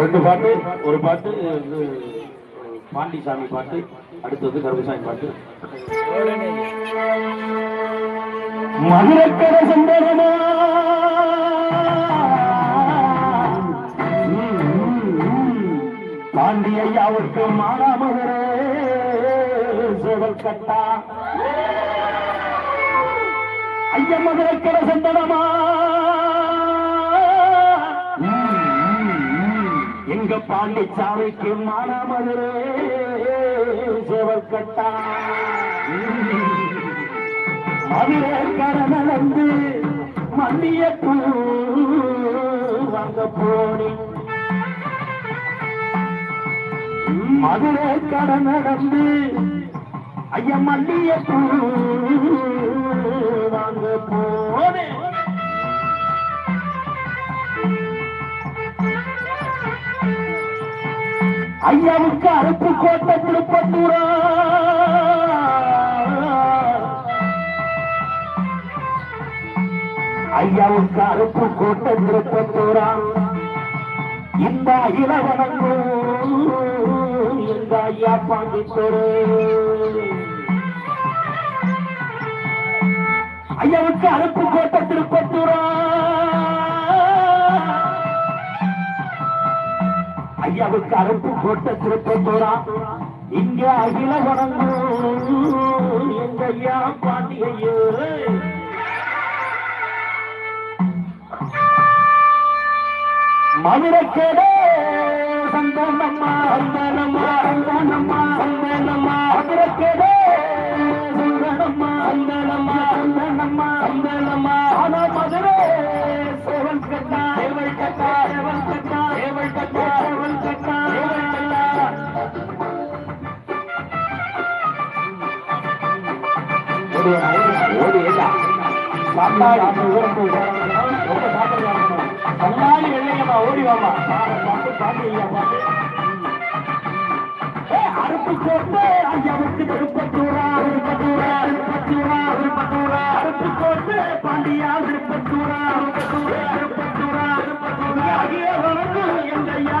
ரெண்டு பாட்டு ஒரு பாட்டு வந்து பாண்டிசாமி பாட்டு அடுத்தது கருமசாமி பாட்டு. மதுரக்கர சந்தனமா பாண்டியையாவுக்கு மாறாமதுரே சேவல் கட்டா ஐயா மதுரக்கர சந்தனமா பாண்டிச்சாமிக்கு மானாமதுரே சேவல் கட்டா மதுரை கடனந்து மல்லிய பூ வாங்க போனி மதுரை நடந்து ஐயா மல்லிய பூ வாங்க போ ஐயாவுக்கு அறுப்பு கோட்டை திருப்பத்தூரா ஐயாவுக்கு அறுப்பு கோட்டை திருப்பத்தூரா இந்த இளவனங்கும் இந்த ஐயா பாண்டித்தோரு ஐயாவுக்கு அறுப்பு கோட்டை திருப்பத்தூரா ஐயாவுக்கு அறுப்பு கோட்டை திருப்பத்தூரா இங்க அகில வணங்கும் எங்க ஐயா பாண்டியையோ மதுரைக்கேடே சந்தனம்மா கண்ணாடி வெள்ளையம்மா ஓடி வாமா பாட்டு பாட்டு ஐயா பாட்டு அறுப்பு கோட்டை ஐயாவுக்கு திருப்பத்தூரா திருப்பத்தூரா திருப்பத்தூரா திருப்பத்தூரா அறுப்பு பாண்டியா திருப்பத்தூரா திருப்பத்தூரா திருப்பத்தூரா வணக்கம் எங்க ஐயா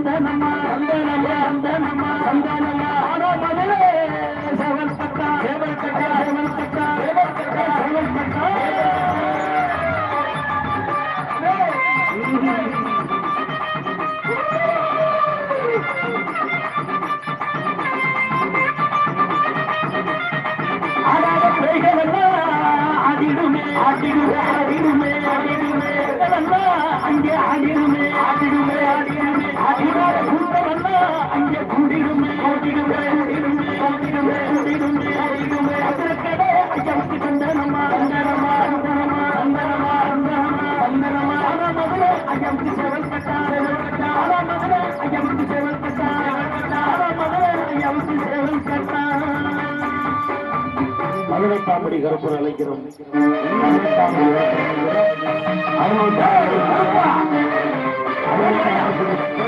ஐயாவுக்கு சந்தனமா சந்தனமா சந்தனமா சந்தனமா ஆனா மதுரை சேவல் பட்டா சேவல் கட்டா சேவல் கட்டா சேவல் கட்டா சேவல் கட்டா ஆடாத பிள்ளைகளெல்லாம் அதிடுமே அதிடுமே அதிடுமே ஆடிடுமே. மதுரை காமெடி கருப்பு அழைக்கிறோம். மதுரை